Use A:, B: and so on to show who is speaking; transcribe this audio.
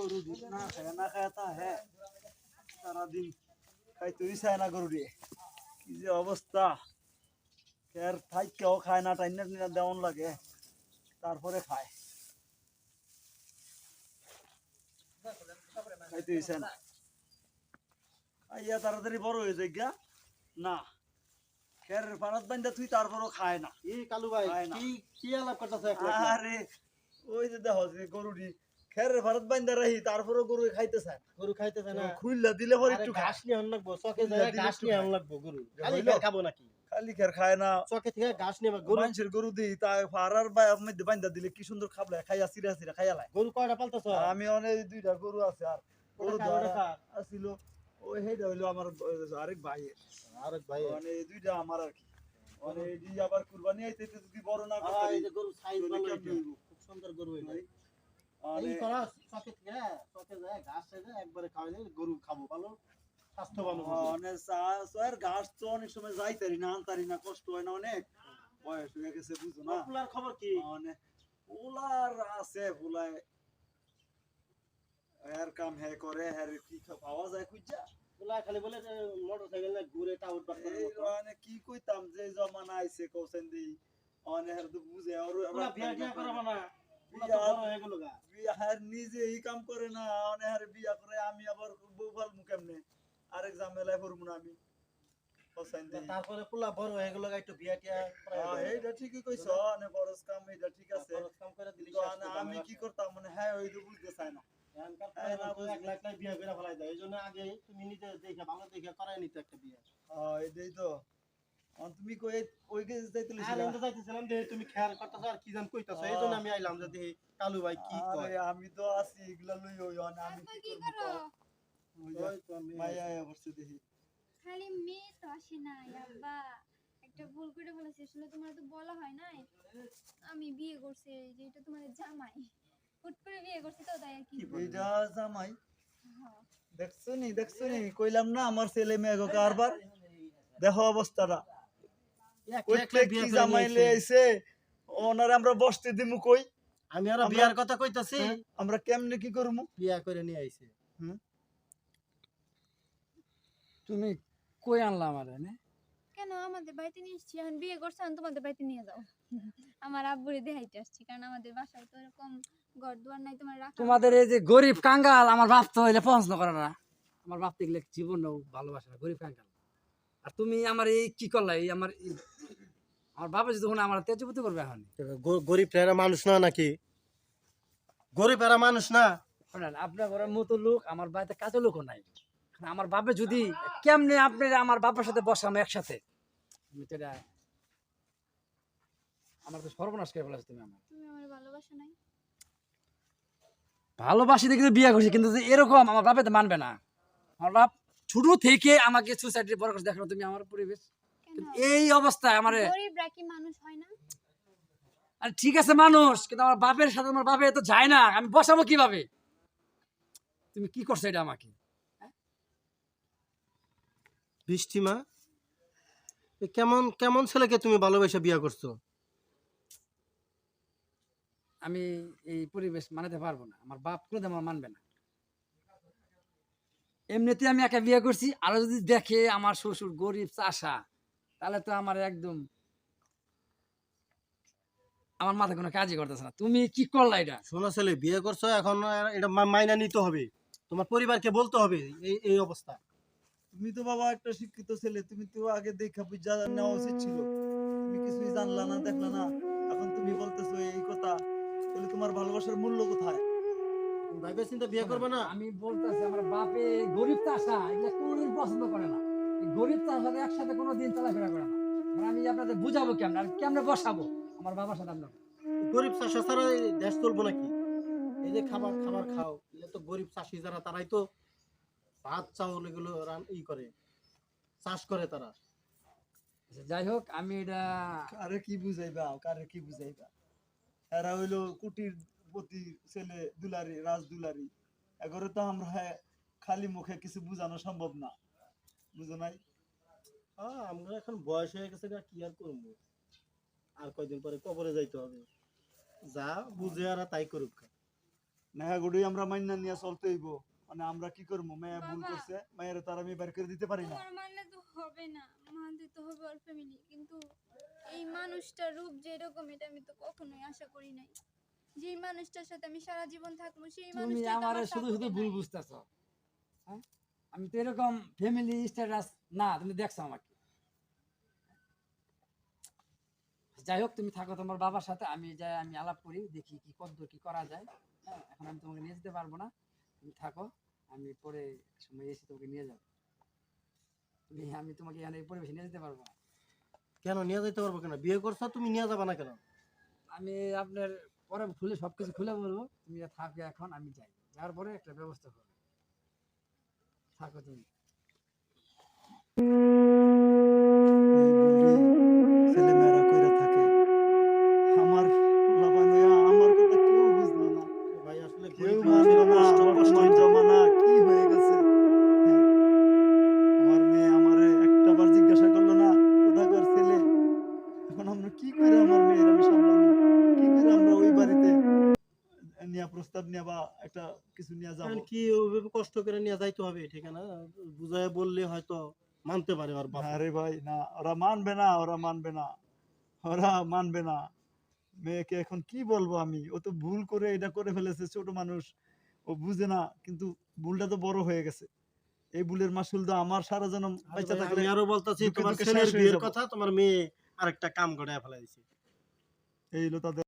A: গরু দিস না খায় না খায় তা হ্যাঁ সারাদিন খাইতেই চায় না গরু কি যে অবস্থা এর থাই কেউ খায় না টাইনা টাইনা দেওয়ান লাগে। তারপরে খায়। খাইতে হইছে না তাড়াতাড়ি বড় হয়ে যায় গা না বান্ধা তুই তারপরও খায় না।
B: কালু ভাই। কি কি আলাপ করতেছ একলা একলা?
A: আরে ওই যে দেখো যে গরুটি খেরের ভারত বান্ধা রাহি তারপরও গরু খাইতে চায়
B: গরু খাইতেছে না।
A: খুললা দিলে পরে একটু
B: ঘাস নিয়ে আন লাগবো চকে যায় ঘাস নিয়ে আন লাগবো গরু। খালি খাব নাকি?
A: খালি খের খায় না।
B: চকে থেকে ঘাস নিয়ে গরু
A: মানুষের গরু দিই তা ফারার মধ্যে বান্ধা দিলে কি সুন্দর খাবলে? খাইয়া সিরা সিরা খাইয়া লাই।
B: গরু কয়টা পালতেছ?
A: আমি অনেক দুইটা গরু আছে আর গরু ধরা। ওই হইল আমার আরেক ভাইয়ের।
B: আরেক ভাই
A: মানে দুইটা আমার আর কি। মানে এই আবার কুরবানি আইতে যদি বড় না করতে
B: গরু সাইজ? খুব সুন্দর গরু এই করা চকে চকে যায় ঘাস যায় একবারে খাওয়াইলে গরু খাব ভালো স্বাস্থ্যবান হবে।
A: মানে চায়ের ঘাস তো অনেক সময় যাইতারি না আনতারি না কষ্ট হয় না অনেক। বয়স হয়ে গেছে বুঝো না?
B: পপুলার খবর কি?
A: মানে আছে এর কাম হে করে হের কি পাওয়া যায় খুঁজা?
B: বলা খালি বলে মোটর সাইকেল না ঘুরে টাউট বাট
A: এই মানে কি কইতাম যে জমানা আইছে কৌশন দি। অনে হের তো বুঝে আর
B: বলা বিয়া টিয়া করাবো না বলা তো বড় হয়ে গেল গা।
A: বিয়া হার নিজে এই কাম করে না অনে হার বিয়া করে আমি আবার বউ ফালমু কেমনে? আরেক ঝামেলায় পড়ব না আমি।
B: তারপরে পোলা বড় হয়ে গেল একটু বিয়া টিয়া দেয়।
A: এইটা ঠিকই কইছ অনে বরস কাম এটা ঠিক আছে।
B: কম করে দিলি
A: আমি কি করতাম মানে হ্যাঁ ওই তো বুঝতে চাই না।
B: বিয়া করে ফেলাই দেয়। এই জন্য আগে তুমি নিজে দেখে ভালো দেখে করাই নিতে একটা বিয়ে।
A: আহ, এটাই তো। তুমি কই ওই
B: আর? যাইতেছিলাম দেখে তুমি খেয়াল করতেছো আর কি জান কইতাছো আমি আইলাম যে দেখি কালু ভাই কি কয়।
A: আমি তো আছি এগুলা লই ওই অনে আমি কি
C: কি
A: করব ওই
B: তো আমি
A: মায়া আয়া পড়ছে দেখি।
C: খালি মেয়ে তো আসে না আব্বা। একটা ভুল করে বলেছে আসলে তোমার তো বলা হয় নাই। আমি বিয়ে করছি যে এটা তোমার জামাই। হুট করে বিয়ে করছি তো তাই কি
A: জামাই?
C: হ্যাঁ।
A: দেখছ নি দেখছ নি? কইলাম না আমার ছেলে মেয়ে গো কারবার। দেখো অবস্থাটা
B: এক
A: ওই
B: লাখ লাখ বিয়া
A: কি
B: করে
A: জামাই
B: নিয়েছে।
A: লে আইছে? ওনারে আমরা বসতে দিমু কই?
B: আমি আর বিয়ার কথা কইতাছি।
A: হ্যাঁ? আমরা কেমনে কি করমু?
B: বিয়া করে নিয়ে আইছে।
D: তুমি কই আনলা আমার
C: কেন? আমাদের বাড়িতে নিয়ে এসছি। এখন বিয়ে করছ এখন তোমাদের বাড়িতে নিয়ে যাও। আমার আব্বুরে দেখাইতে আসছি কারণ আমাদের বাসায় তো এরকম ঘর দুয়ার নাই তোমার রাখা
D: তোমাদের এই যে গরিব কাঙ্গাল আমার বাপ তো হইলে পছন্দ করে না আমার বাপ দেখলে জীবন ভালোবাসে না গরিব কাঙ্গাল। আর তুমি আমার এই কি করলা? এই আমার আমার বাবা যদি আমার তেজপুতি করবে এখন?
B: গরিব এরা মানুষ না নাকি? গরিব এরা মানুষ না?
D: শোনেন আপনার ঘরের মতো লোক আমার বাড়িতে কাজে লোকও নাই। আমার বাপে যদি কেমনে আপনি আমার বাবার সাথে বসাম একসাথে? আমি তো এটা আমার তো সর্বনাশ করে ফেলেছো তুমি আমার
C: তুমি আমার ভালোবাসা নাই?
D: ভালোবাসি দেখে বিয়ে করছি কিন্তু এরকম আমার বাপে তো মানবে না। আমার বাপ ছোট থেকে আমাকে সোসাইটির বড় করে দেখানো তুমি আমার পরিবেশ। এই অবস্থায় আমার
C: গরিবরা কি মানুষ হয় না?
D: আর ঠিক আছে মানুষ কিন্তু আমার বাপের সাথে আমার বাপে তো যায় না আমি বসাবো কীভাবে? তুমি কি করছ এটা আমাকে?
B: বৃষ্টি মা এ কেমন কেমন ছেলেকে তুমি ভালোবেসে বিয়া করছ?
D: আমি এই পরিবেশ মানাতে পারব না আমার বাপ কোনো আমার মানবে না। এমনিতে আমি একা বিয়ে করছি আরও যদি দেখে আমার শ্বশুর গরিব চাষা তাহলে তো আমার একদম আমার মাথায় কোনো কাজই করতেছে না। তুমি কি করলা এটা?
B: শোনো ছেলে বিয়ে করছ এখন এটা মাইনা নিতে হবে। তোমার পরিবারকে বলতে হবে এই এই অবস্থা।
A: তুমি তো বাবা একটা শিক্ষিত ছেলে তুমি তো আগে দেখা বুঝা নেওয়া উচিত ছিল। তুমি কিছুই জানলা না দেখলা না। এখন তুমি বলতেছো এই কথা তাহলে তোমার ভালোবাসার মূল্য কোথায়?
B: ভাইবে চিন্তা বিয়ে করবে না?
D: আমি বলতেছি আমার বাপে গরিব চাষা এগুলা কোনোদিন পছন্দ করে না। গরিব চাষার একসাথে কোনোদিন চলাফেরা করে না। মানে আমি আপনাদের বুঝাবো কেমন আর কেমনে বসাবো আমার বাবার সাথে আপনার
B: গরিব চাষা ছাড়া দেশ চলবো নাকি? এই যে খাবার খাবার খাও এগুলো তো গরিব চাষি যারা তারাই তো ভাত চাউল এগুলো রান ই করে চাষ করে তারা।
D: আচ্ছা, যাই হোক আমি এটা
A: কারে কি বুঝাইবা কারে কি বুঝাইবা? এরা হইল কুটির প্রতি ছেলে দুলারি রাজ দুলারি এগরে তো আমরা খালি মুখে কিছু বুঝানো সম্ভব না। বুঝো নাই?
B: হ্যাঁ আমরা এখন বয়স হয়ে গেছে কি আর করব? আর কয়দিন পরে কবরে যাইতে হবে। যা বুঝে আর তাই করুক গা।
A: নেহাগুড়ি আমরা মাইনা নিয়ে চলতে হইব। মানে আমরা কি করব? মেয়ে ভুল। করছে মেয়ের তার আমি বের করে দিতে পারি না।
C: মানলে তো হবে না। মানতে তো হবে ওর ফ্যামিলি কিন্তু এই মানুষটার রূপ যে এরকম এটা আমি তো কখনোই আশা করি নাই। যে মানুষটার সাথে আমি সারা জীবন থাকব সেই
D: তুমি
C: মানুষটা
D: আমার শুধু শুধু ভুল বুঝতেছ। হ্যাঁ? আমি তো এরকম ফ্যামিলি স্ট্যাটাস না তুমি দেখছ আমাকে। যাই হোক তুমি থাকো তোমার বাবার সাথে আমি যাই আমি আলাপ করি দেখি কি কদ্দূর কি করা যায়। হ্যাঁ এখন আমি তোমাকে নিয়ে যেতে পারব না। তুমি থাকো আমি পরে সময় এসে তোমাকে নিয়ে যাব। তুমি আমি তোমাকে এখানে এই পরিবেশে নিয়ে যেতে পারব না।
B: কেন নিয়ে যেতে পারব কেন? বিয়ে করছ তুমি নিয়ে যাবা না কেন?
D: আমি আপনার পরে খুলে সব কিছু খুলে বলব, তুমি যা থাকবে এখন, আমি যাই। যাওয়ার পরে একটা ব্যবস্থা করব। থাকো তুমি।
A: প্রস্তাব নিয়া বা একটা কিছু নিয়ে যাব।
B: কি ওইভাবে কষ্ট করে নিয়ে যাইতে হবে ঠিক না? বুঝায় বললে হয়তো মানতে পারে বাবা
A: আরে ভাই না ওরা মানবে না ওরা মানবে না ওরা মানবে না। মেয়েকে এখন কি বলব আমি? ও তো ভুল করে এটা করে ফেলেছে ছোট মানুষ। ও বুঝে না কিন্তু ভুলটা তো বড় হয়ে গেছে। এই ভুলের মাসুল তো আমার সারা জনম
B: আরে
A: বাচ্চা থাকলে
B: আরও বলতেছি তোমার ছেলের বিয়ের কথা তোমার মেয়ে আরেকটা কাম করে ফেলাই দিছে।
A: এই হলো তাদের